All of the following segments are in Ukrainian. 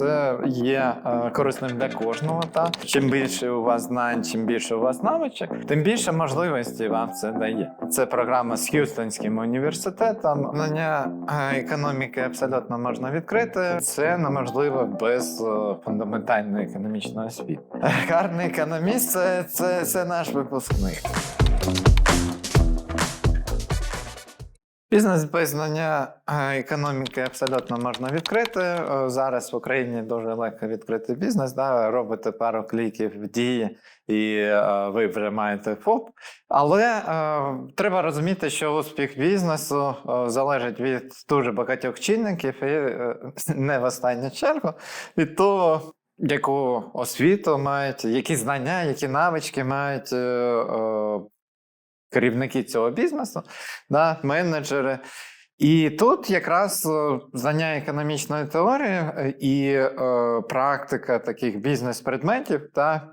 це є е, корисним для кожного. Та чим більше у вас знань, чим більше у вас навичок, тим більше можливостей вам це дає. Це програма з Х'юстонським університетом. Знання е, економіки абсолютно можна відкрити. Це неможливо без е, фундаментальної економічної освіти. Гарний економіст це, це, це наш випускник. Бізнес без знання е, економіки абсолютно можна відкрити. Зараз в Україні дуже легко відкрити бізнес. Да? Робите пару кліків в дії, і е, ви вже маєте ФОП. Але е, треба розуміти, що успіх бізнесу е, залежить від дуже багатьох чинників, і не в останню чергу від того. Яку освіту мають, які знання, які навички мають керівники цього бізнесу, да, менеджери. І тут якраз е, знання економічної теорії е, і е, практика таких бізнес-предметів та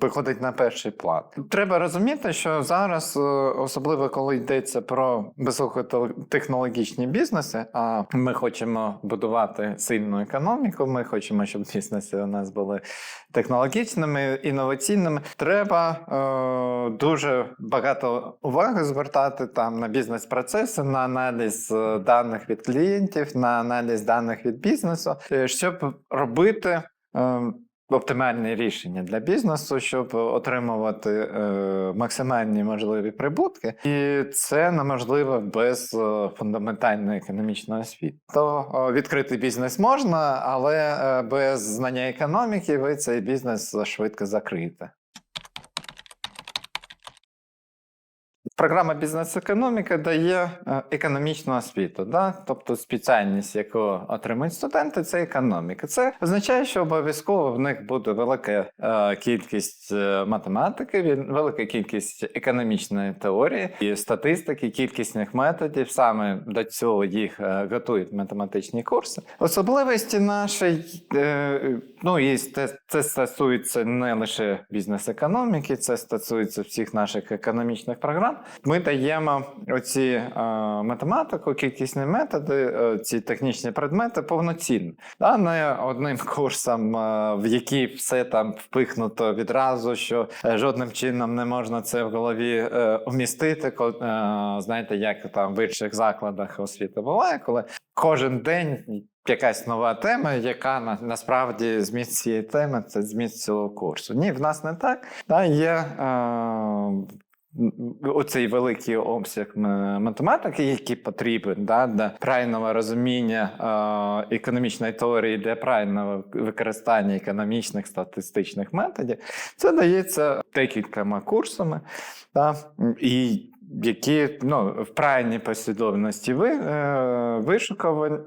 виходить на перший план. Треба розуміти, що зараз, е, особливо коли йдеться про високотехнологічні бізнеси, а ми хочемо будувати сильну економіку, ми хочемо, щоб бізнеси у нас були технологічними, інноваційними. Треба е, дуже багато уваги звертати там на бізнес-процеси, на аналіз е, даних від клієнтів, на аналіз даних від бізнесу, е, щоб робити. Е, Оптимальні рішення для бізнесу, щоб отримувати е, максимальні можливі прибутки, і це неможливо без е, фундаментальної економічної освіти. То відкрити бізнес можна, але е, без знання економіки ви цей бізнес швидко закриєте. Програма бізнес-економіка дає е, економічну освіту, да? тобто спеціальність, яку отримують студенти, це економіка. Це означає, що обов'язково в них буде велика е, кількість е, математики, велика кількість економічної теорії і статистики, кількісних методів. Саме до цього їх готують математичні курси. Особливості нашої, ну і це стосується не лише бізнес-економіки, це стосується всіх наших економічних програм. Ми даємо оці е, математику, кількісні методи, е, ці технічні предмети повноцінно. Да? Не одним курсом, е, в який все там впихнуто відразу, що жодним чином не можна це в голові вмістити. Знаєте, як там в інших закладах освіти буває, коли кожен день. Якась нова тема, яка на, насправді зміст цієї теми це зміст цього курсу. Ні, в нас не так. Да, є е, оцей великий обсяг математики, який потрібен да, для правильного розуміння е, економічної теорії, для правильного використання економічних статистичних методів, це дається декількома курсами. Да, і які ну, в правильній послідовності ви, е, вишукувані,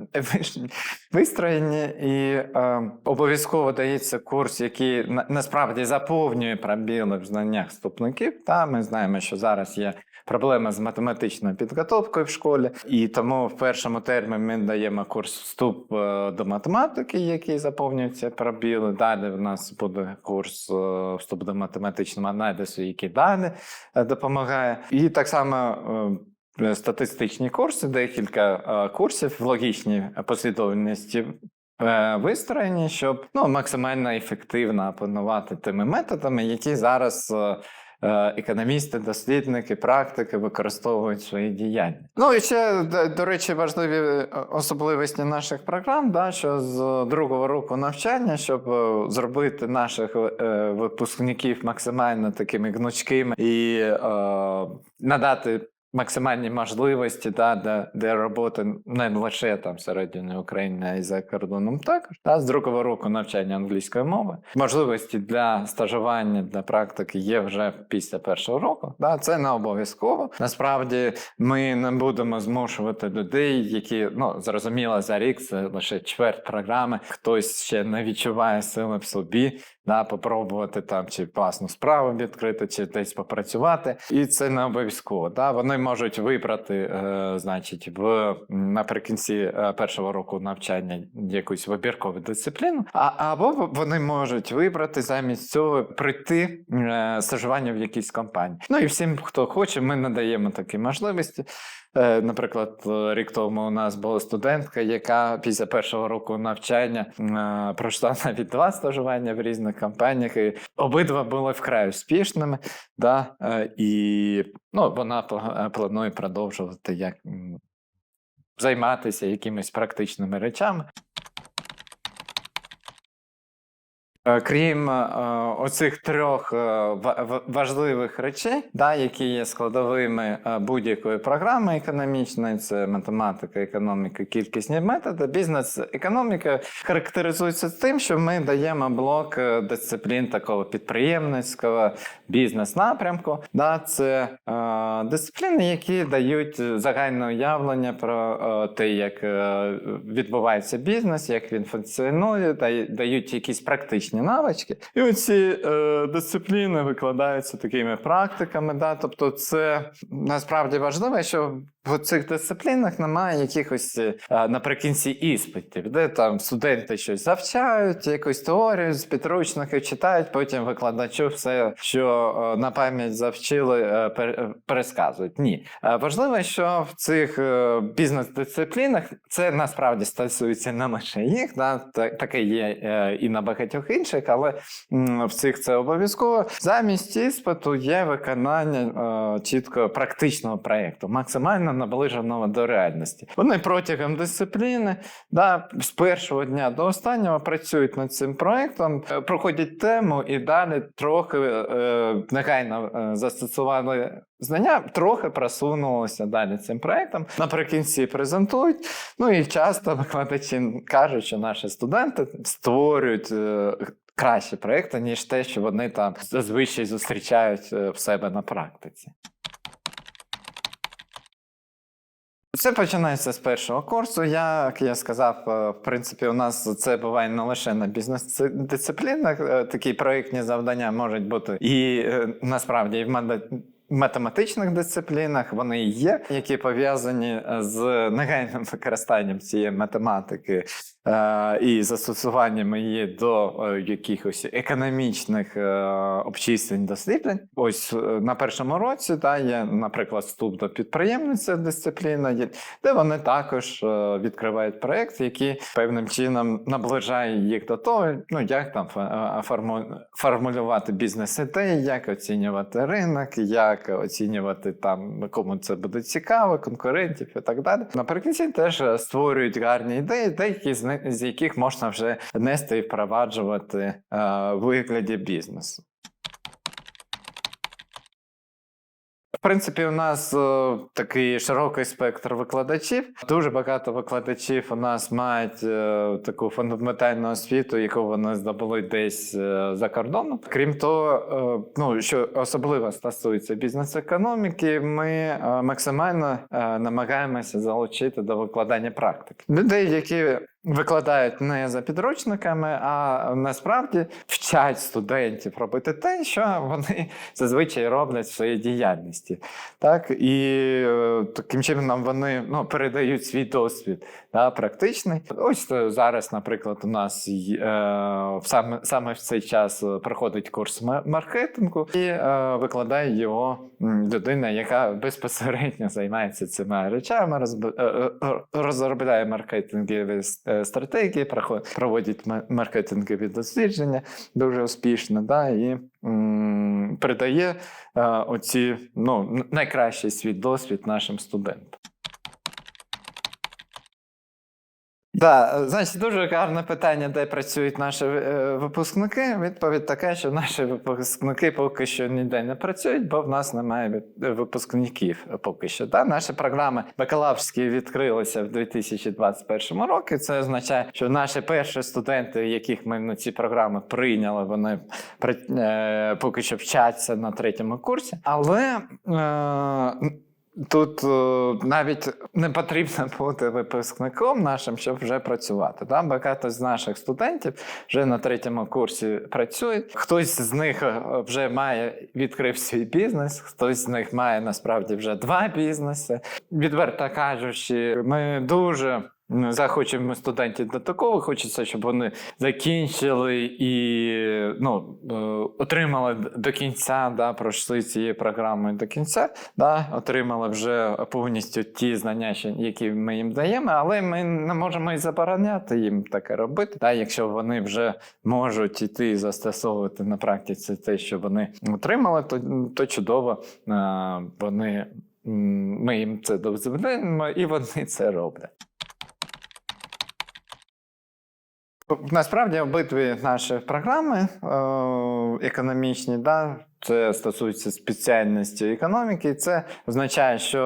вистроєні, і е, обов'язково дається курс, який на, насправді заповнює пробіли в знаннях вступників. Та ми знаємо, що зараз є проблема з математичною підготовкою в школі, і тому в першому терміні ми даємо курс вступ е, до математики, який заповнює ці пробіли. Далі в нас буде курс е, вступ до математичного аналізу, який далі е, допомагає. І так само. е, Статистичні курси, декілька е, курсів в логічній послідовності е, вистроєні, щоб ну, максимально ефективно опанувати тими методами, які зараз економісти, дослідники, практики використовують свої діяння. Ну і ще, до, речі, важливі е, особливості наших програм, да, що з другого року навчання, щоб е, зробити наших е, випускників максимально такими гнучкими і е, надати максимальні можливості да, для, для роботи не лише там всередині України, а й за кордоном також. Да, з другого року навчання англійської мови. Можливості для стажування, для практики є вже після першого року. Да, це не обов'язково. Насправді ми не будемо змушувати людей, які ну зрозуміло за рік це лише чверть програми. Хтось ще не відчуває сили в собі. Да, попробувати там чи власну справу відкрити, чи десь попрацювати, і це не обов'язково. Да? Вони можуть вибрати, е, значить, в наприкінці е, першого року навчання якусь вибіркову дисципліну, а або вони можуть вибрати замість цього прийти е, стажування в якійсь компанії. Ну і всім, хто хоче, ми надаємо такі можливості. Е, Наприклад, е, рік тому у нас була студентка, яка після першого року навчання е, пройшла навіть два стажування в різних компаніях, і обидва були вкрай успішними. Да? І ну, вона планує продовжувати як, займатися якимись практичними речами. Е, Крім е, оцих трьох е, ва- ва- важливих речей, да, які є складовими е, будь-якої програми економічної, це математика, економіка, кількісні методи. Бізнес-економіка характеризується тим, що ми даємо блок е, дисциплін такого підприємницького бізнес-напрямку. Да, це е, дисципліни, які дають загальне уявлення про е, те, як е, відбувається бізнес, як він функціонує, да- дають якісь практичні навички. І оці е, дисципліни викладаються такими практиками. Да? Тобто, це насправді важливо, що в цих дисциплінах немає якихось е, наприкінці іспитів, де там студенти щось завчають, якусь теорію з підручників читають, потім викладачу все, що е, на пам'ять завчили, е, пер- пересказують. Ні. Важливо, що в цих бізнес-дисциплінах це насправді стосується не лише їх, да? таке є і на багатьох інших, але в цих це обов'язково. Замість іспиту є виконання чітко практичного проєкту, максимально наближеного до реальності. Вони протягом дисципліни, да, з першого дня до останнього працюють над цим проєктом, е, проходять тему і далі трохи е, негайно е, застосували знання, трохи просунулося далі цим проєктом. Наприкінці презентують. Ну і часто викладачі кажуть, що наші студенти створюють. е, Кращі проекти, ніж те, що вони там зазвичай зустрічають е, в себе на практиці. Це починається з першого курсу. Як я сказав, е, в принципі, у нас це буває не лише на бізнес-дисциплінах. е, Такі проєктні завдання можуть бути і е, насправді і в мене. математичних дисциплінах вони є, які пов'язані з негайним використанням цієї математики і застосуванням її до е, якихось економічних е, обчислень досліджень. Ось е, на першому році та, є, наприклад, вступ до підприємниця дисципліна, де вони також е, відкривають проєкт, який певним чином наближає їх до того, ну як там е, формулювати бізнес-ідеї, як оцінювати ринок, як оцінювати там, кому це буде цікаво, конкурентів і так далі. Наприкінці теж е, створюють гарні ідеї, деякі з з яких можна вже нести і впроваджувати е, в вигляді бізнесу. В принципі, у нас е, такий широкий спектр викладачів. Дуже багато викладачів у нас мають е, таку фундаментальну освіту, яку вони здобули десь е, за кордоном. Крім того, е, ну що особливо стосується бізнес-економіки, ми е, максимально е, намагаємося залучити до викладання практики людей, які викладають не за підручниками, а насправді вчать студентів робити те, що вони зазвичай роблять в своїй діяльності. Так? І е, таким чином вони ну, передають свій досвід да, практичний. Ось е, зараз, наприклад, у нас е, саме, саме в цей час е, проходить курс ма- маркетингу і е, викладає його людина, яка безпосередньо займається цими речами, розробляє маркетингові стратегії, проход- проводить маркетингові дослідження дуже успішно, да, і передає е, оці ну, найкращий свій досвід нашим студентам. Так, значить, дуже гарне питання, де працюють наші е, випускники. Відповідь така, що наші випускники поки що ніде не працюють, бо в нас немає е, випускників поки що. Да? Наші програми бакалаврські відкрилися в 2021 році. Це означає, що наші перші студенти, яких ми на ці програми прийняли, вони е, поки що вчаться на третьому курсі. Але е, Тут е, навіть не потрібно бути випускником нашим, щоб вже працювати. Да? Багато з наших студентів вже на третьому курсі працюють. Хтось з них е, вже має відкрив свій бізнес, хтось з них має насправді вже два бізнеси. Відверто кажучи, ми дуже захочемо студентів до такого, хочеться, щоб вони закінчили і ну, е, отримали до кінця, да, пройшли цією програмою до кінця, да, отримали вже повністю ті знання, які ми їм даємо, але ми не можемо і забороняти їм таке робити. Да, якщо вони вже можуть іти застосовувати на практиці те, що вони отримали, то, то чудово е, вони. Ми їм це дозволяємо, і вони це роблять. Насправді обидві наші програми е, економічні, да, це стосується спеціальності економіки. Це означає, що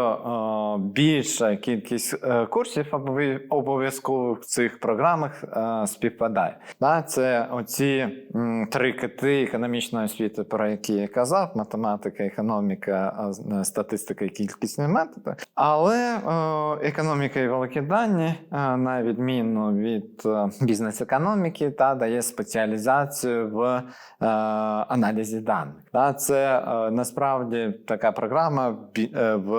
е, більша кількість е, курсів обов'я- обов'язково в цих програмах е, співпадає. Да, це оці три кити економічної освіти, про які я казав: математика, економіка, статистика і кількісні методи. Але економіка і великі дані, на відміну від бізнес-економіки, та дає спеціалізацію в аналізі даних. Да, це е, насправді така програма е, в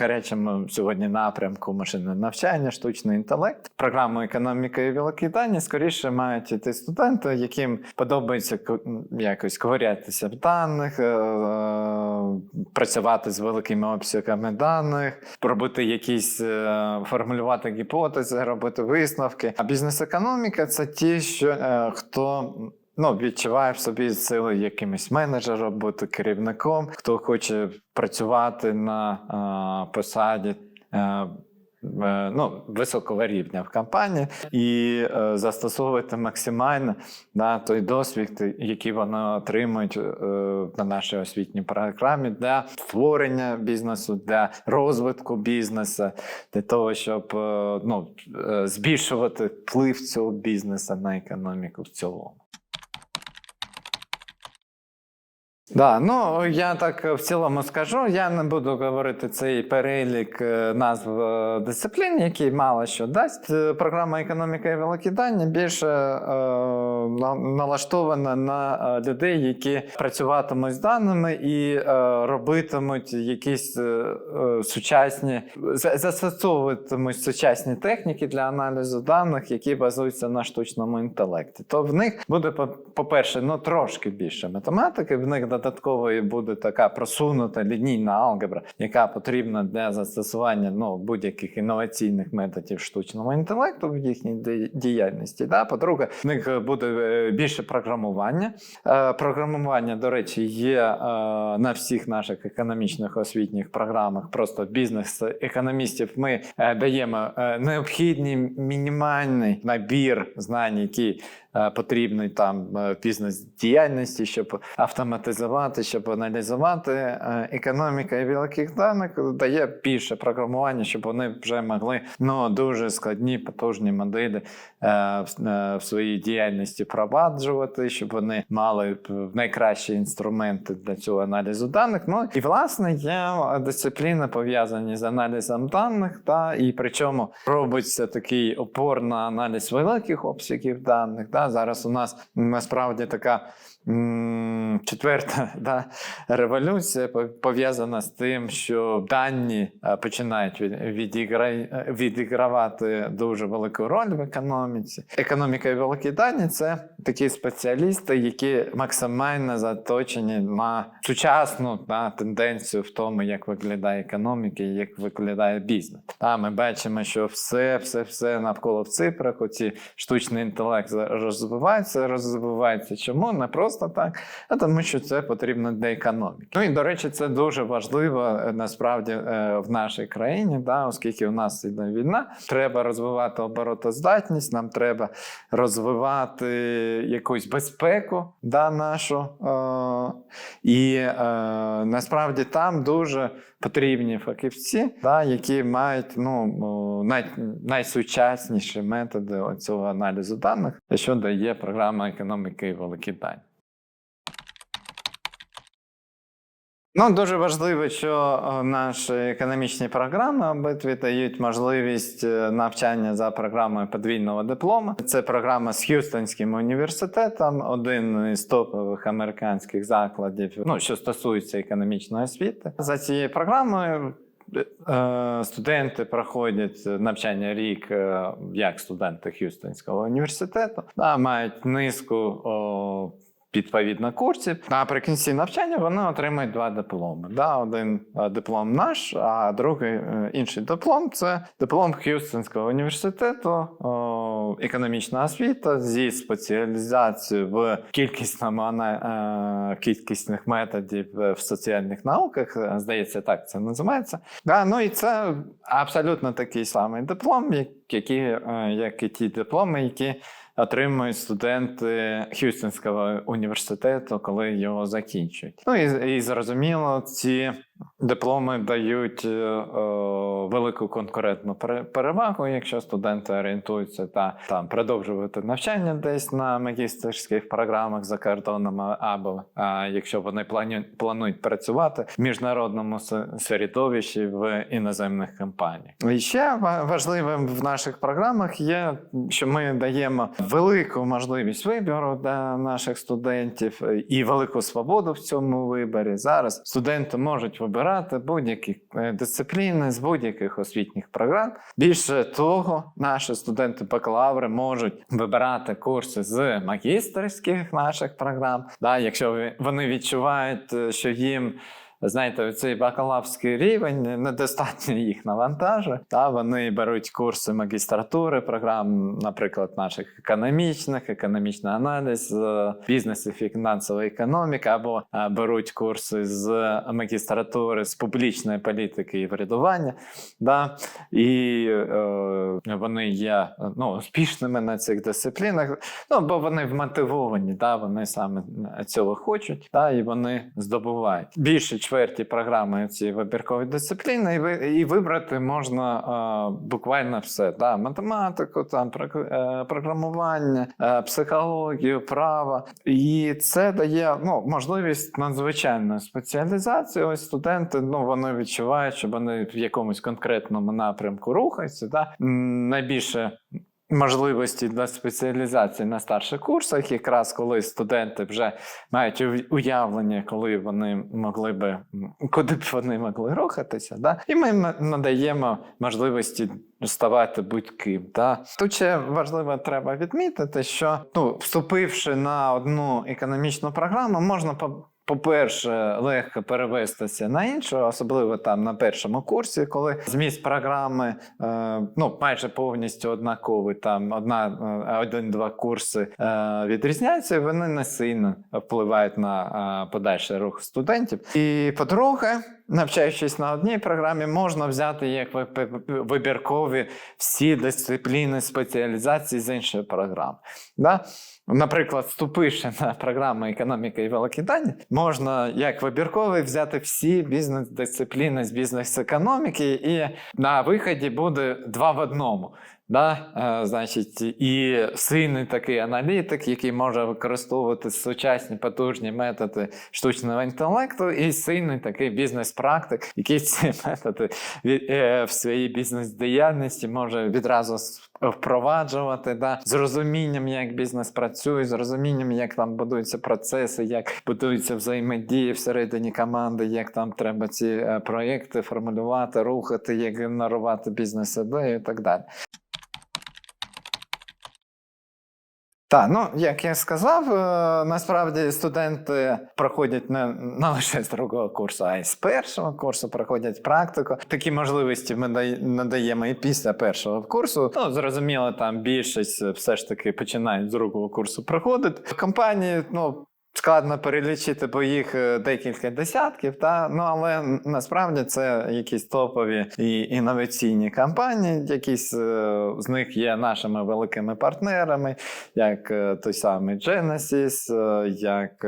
гарячому сьогодні напрямку машинне навчання, штучний інтелект. Програму економіка і великі скоріше мають іти студенти, яким подобається ко- якось ковирятися в даних, е, працювати з великими обсягами даних, робити якісь формулювати гіпотези, робити висновки. А бізнес-економіка це ті, що хто. Ну, відчуває в собі сили якимось менеджером, бути керівником, хто хоче працювати на е, посаді е, е, ну, високого рівня в компанії і е, застосовувати максимально да, той досвід, який вони отримують е, на нашій освітній програмі для створення бізнесу, для розвитку бізнесу, для того, щоб е, ну, е, збільшувати вплив цього бізнесу на економіку в цілому. Да, ну я так в цілому скажу. Я не буду говорити цей перелік е, назв е, дисциплін, який мало що дасть. Е, Програма економіка і великі дані більше е, налаштована на е, людей, які працюватимуть з даними і е, робитимуть якісь е, е, сучасні, застосовуватимуть сучасні техніки для аналізу даних, які базуються на штучному інтелекті. То в них буде, по- по-перше, ну трошки більше математики, в них додатково буде така просунута лінійна алгебра, яка потрібна для застосування ну, будь-яких інноваційних методів штучного інтелекту в їхній діяльності. Да? По-друге, в них буде е, більше програмування. Е, Програмування, до речі, є е, на всіх наших економічних освітніх програмах. Просто бізнес-економістів ми даємо необхідний мінімальний набір знань, які потрібний там е, бізнес-діяльності, щоб автоматизувати, щоб аналізувати. Е, Економіка і великих даних дає більше програмування, щоб вони вже могли ну, дуже складні, потужні моделі е, в, е, своїй діяльності впроваджувати, щоб вони мали найкращі інструменти для цього аналізу даних. Ну і власне є дисципліни пов'язані з аналізом даних, та і причому робиться такий опор на аналіз великих обсягів даних. Та зараз у нас насправді така. Четверта да, революція пов- пов'язана з тим, що дані е, починають від- відігра- відігравати дуже велику роль в економіці. Економіка і великі дані це такі спеціалісти, які максимально заточені на сучасну да, тенденцію в тому, як виглядає економіка і як виглядає бізнес. Та ми бачимо, що все, все, все навколо в цифрах. Оці штучний інтелект розвивається, розвивається. Чому не просто так, а тому, що це потрібно для економіки. Ну і до речі, це дуже важливо е, насправді е, в нашій країні, да, оскільки у нас іде війна, треба розвивати оборотоздатність, нам треба розвивати якусь безпеку да, нашу. Е, і насправді там дуже потрібні фахівці, да, які мають ну, най, найсучасніші методи цього аналізу даних, що дає програма економіки і великі дані. Ну, дуже важливо, що е, наші економічні програми обидві дають можливість е, навчання за програмою подвійного диплому. Це програма з Х'юстонським університетом, один із топових американських закладів, ну що стосується економічної освіти. За цією програмою е, студенти проходять навчання рік як студенти Х'юстонського університету, да, мають низку відповідно курсів. Наприкінці навчання вони отримують два дипломи. Да, один е, диплом наш, а другий е, інший диплом це диплом Х'юстонського університету, економічна освіта зі спеціалізацією в кількісному е, кількісних методів в соціальних науках. Здається, так це називається. Да, ну і це абсолютно такий самий диплом, як, які, як і ті дипломи, які отримують студенти Х'юстонського університету, коли його закінчують. Ну і, і зрозуміло, ці дипломи дають е, е, велику конкурентну пере- перевагу, якщо студенти орієнтуються та там продовжувати навчання десь на магістерських програмах за кордоном, або а, якщо вони плані, планують працювати в міжнародному середовищі в іноземних компаніях. І ще важливим в наших програмах є, що ми даємо велику можливість вибору для наших студентів е, і велику свободу в цьому виборі. Зараз студенти можуть вибирати будь-які е, дисципліни з будь-яких освітніх програм. Більше того, наші студенти бакалаври можуть вибирати курси з магістерських наших програм. Да, якщо вони відчувають, е, що їм Знаєте, цей бакалаврський рівень недостатньо їх навантажує. Та вони беруть курси магістратури, програм, наприклад, наших економічних, економічний аналіз, е, бізнес і фінансова економіка, або е, беруть курси з магістратури з публічної політики і врядування. Да? І е, вони є ну, успішними на цих дисциплінах, ну, бо вони вмотивовані, да? вони саме цього хочуть, да? і вони здобувають. Більше чверті програми ці вибіркові дисципліни, і, ви, і вибрати можна е, буквально все. Да? Математику, там, е, програмування, е, психологію, право. І це дає ну, можливість надзвичайної спеціалізації. Ось студенти ну, вони відчувають, що вони в якомусь конкретному напрямку рухаються. Да? Найбільше можливості для спеціалізації на старших курсах, якраз коли студенти вже мають уявлення, коли вони могли би куди б вони могли рухатися. Да? І ми надаємо можливості ставати будь-ким. Да? Тут ще важливо треба відмітити, що ну, вступивши на одну економічну програму, можна. По-перше, легко перевестися на іншу, особливо там на першому курсі, коли зміст програми е, ну, майже повністю однаковий. Там одна, е, один-два курси е, відрізняються, і вони не сильно впливають на подальший рух студентів. І по-друге, навчаючись на одній програмі, можна взяти як вибіркові всі дисципліни спеціалізації з іншої програми. Да? Наприклад, вступивши на програму економіка і великі дані, можна як вибірковий взяти всі бізнес-дисципліни з бізнес-економіки, і на виході буде два в одному. Да? Е, значить, і сильний такий аналітик, який може використовувати сучасні потужні методи штучного інтелекту, і сильний такий бізнес-практик, який ці методи е, в своїй бізнес-діяльності може відразу впроваджувати, да? з розумінням, як бізнес працює, з розумінням, як там будуються процеси, як будуються взаємодії всередині команди, як там треба ці проекти формулювати, рухати, як генерувати бізнес-ідею і так далі. Так, ну як я сказав, е, насправді студенти проходять не, не лише з другого курсу, а й з першого курсу проходять практику. Такі можливості ми надаємо і після першого курсу. Ну, зрозуміло, там більшість все ж таки починають з другого курсу проходити. Компанії, ну. Складно перелічити, бо їх е, декілька десятків, та ну але насправді це якісь топові і інноваційні компанії. Якісь е, з них є нашими великими партнерами, як е, той самий Genesis, як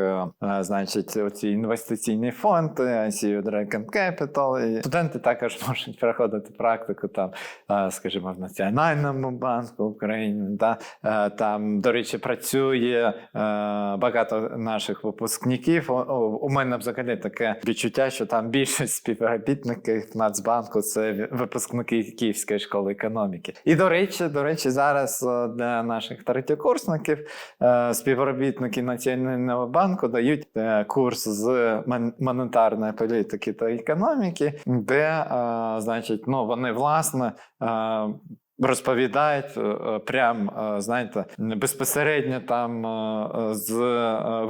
значить оці інвестиційні фонди, ICU Dragon Capital. І студенти також можуть проходити практику там, скажімо, в Національному банку України. Е, Там, до речі, працює багато наших наших випускників. У мене взагалі таке відчуття, що там більшість співробітників Нацбанку це випускники Київської школи економіки. І до речі, до речі, зараз е, для наших третєкурсників е, співробітники Національного банку дають е, курс з монетарної політики та економіки, де, значить, ну вони власне. Розповідають е, е, прям, е, знаєте, безпосередньо там з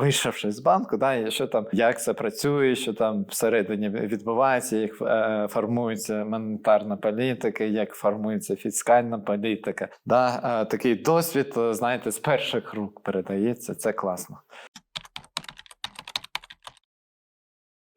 вийшовши з банку, да, що там, як це працює, що там всередині відбувається, як формується монетарна політика, як формується фіскальна політика. Да, такий досвід, знаєте, з перших рук передається. Це класно.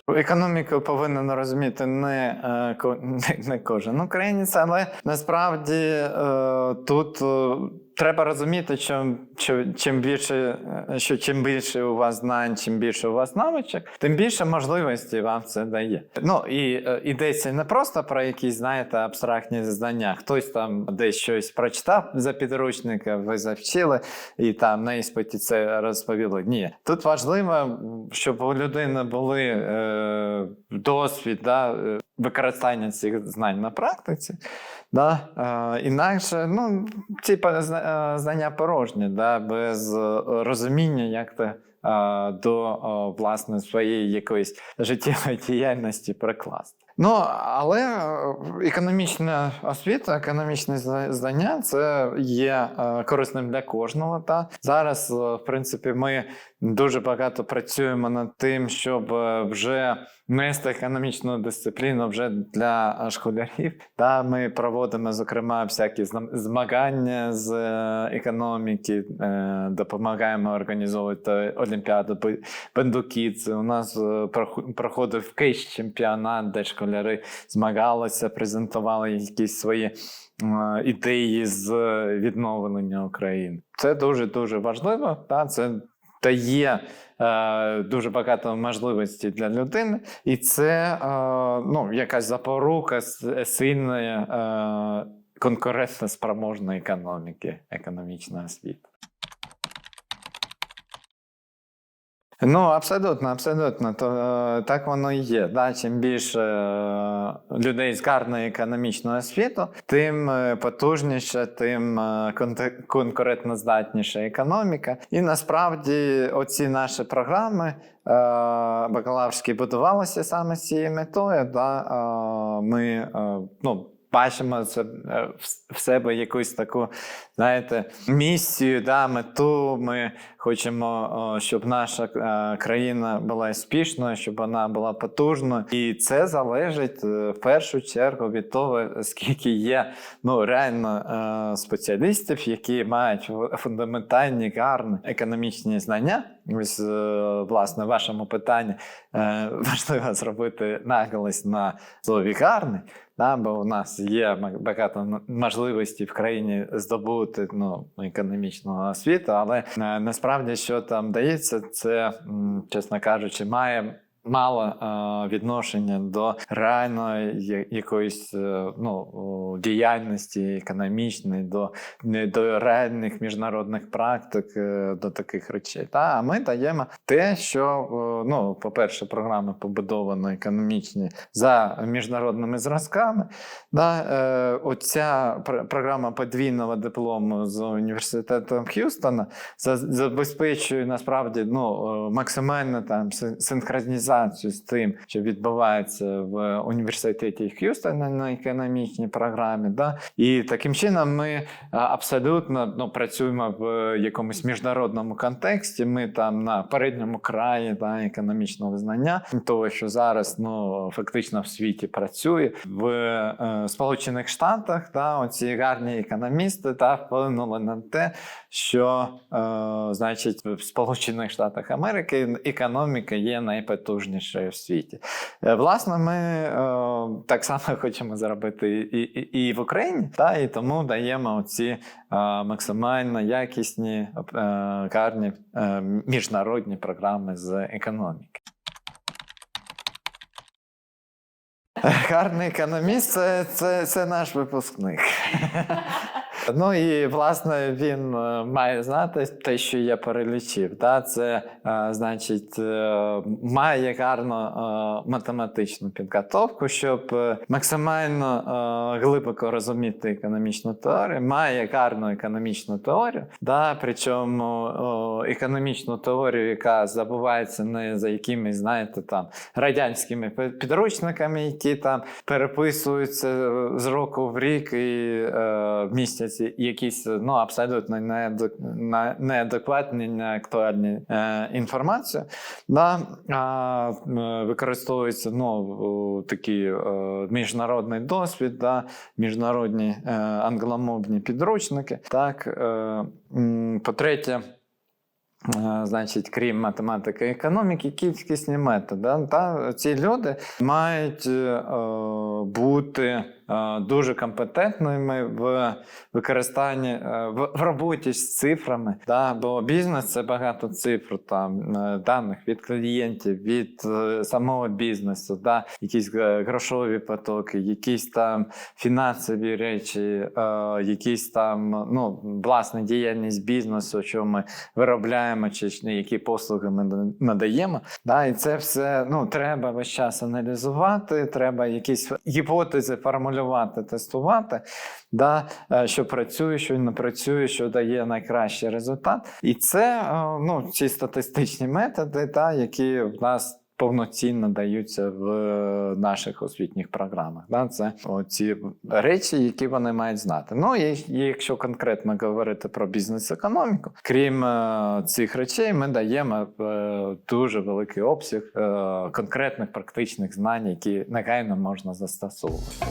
Економіку повинен розуміти не, е, не, не кожен українець, але насправді е, тут е, треба розуміти, що, що чим більше, е, що чим більше у вас знань, чим більше у вас навичок, тим більше можливостей вам це дає. Ну і е, йдеться не просто про якісь, знаєте, абстрактні знання. Хтось там десь щось прочитав за підручника, ви завчили, і там на іспиті це розповіли. Ні, тут важливо, щоб у людини були е, досвід да, е, використання цих знань на практиці. Да? Е, інакше ну, ці е, знання порожні, да, без е, розуміння, як це. е, До е, власне своєї якоїсь життєвої діяльності прикласти. Ну, але е, економічна освіта, економічне знання це є корисним для кожного. Та зараз, в принципі, ми дуже багато працюємо над тим, щоб е, вже нести економічну дисципліну вже для е, школярів. Та ми проводимо зокрема всякі змагання з е, економіки, допомагаємо організовувати Олімпіаду Бендукіц. У нас проходив кейс-чемпіонат, де школяри змагалися, презентували якісь свої ідеї з відновлення України. Це дуже дуже важливо. Та це дає е, дуже багато можливостей для людини, і це е, ну, якась запорука сильної е, конкурентно спроможної економіки, економічного освіти. Ну, абсолютно, абсолютно. То е, так воно і є. Да? Чим більше е, людей з гарною економічною освітою, тим е, потужніше, тим конкурентноздатніша економіка. І насправді оці наші програми бакалаврські будувалися саме з цією метою. Да? Ми ну, бачимо це е, в- себе якусь таку, знаєте, місію, да, мету. Ми хочемо, щоб наша е, країна була успішною, щоб вона була потужною. І це залежить е, в першу чергу від того, скільки є ну, реально спеціалістів, які мають фу- фундаментальні, гарні економічні знання. Ось, власне, вашому питанні важливо зробити наголос на слові гарний. Да, бо у нас є багато можливостей в країні здобути ну, економічну освіту, але е, насправді, що там дається, це, чесно кажучи, має. Мало е, відношення до реальної якоїсь е, ну, діяльності економічної, до, до реальних міжнародних практик, е, до таких речей. Та? А ми даємо те, що, ну, по-перше, програми побудовані економічні за міжнародними зразками. Да, оця пр- програма подвійного диплому з університетом Х'юстона за- забезпечує насправді ну, максимальну там син- синхронізацію з тим, що відбувається в університеті Х'юстона на економічній програмі. Да? І таким чином ми е, абсолютно ну, працюємо в якомусь міжнародному контексті. Ми там на передньому краї да, економічного визнання, того, що зараз ну, фактично в світі працює в е, Сполучених Штатах. Да, оці гарні економісти та вплинули на те, що е, значить в Сполучених Штатах Америки економіка є найпотужнішою в світі. Е, Власне, ми е, так само хочемо зробити і, і, і в Україні, та, і тому даємо ці е, максимально якісні, гарні міжнародні програми з економіки. Гарний економіст це, це, це наш випускник. Ну і власне він е, має знати те, що я перелічив. Да? Це е, значить е, має гарну математичну підготовку, щоб максимально глибоко розуміти економічну теорію, має гарну економічну теорію, да? причому економічну теорію, яка забувається не за якимись, знаєте, там радянськими підручниками, які там переписуються з року в рік і е, містять якісь ну, абсолютно неадекватні, неактуальні е, інформацію. Да? Е, використовується ну, такий е, міжнародний досвід, да? міжнародні е, англомовні підручники. Так, е, по-третє, Е, Значить, крім математики і економіки, кількісні методи. Та ці люди мають е, бути дуже компетентними в використанні е, в, роботі з цифрами. Да? Бо бізнес це багато цифр, там е, даних від клієнтів, від е, самого бізнесу, да? якісь е, грошові потоки, якісь там фінансові речі, е, якісь там ну, власне діяльність бізнесу, що ми виробляємо, чи які послуги ми надаємо. Да, і це все ну, треба весь час аналізувати, треба якісь гіпотези формулювати, тестувати, да, е, що працює, що не працює, що дає найкращий результат. І це е, ну, ці статистичні методи, да, які в нас. Повноцінно даються в е, наших освітніх програмах. Да? Це ці речі, які вони мають знати. Ну і якщо конкретно говорити про бізнес-економіку, крім е, цих речей, ми даємо е, дуже великий обсяг конкретних практичних знань, які негайно можна застосовувати.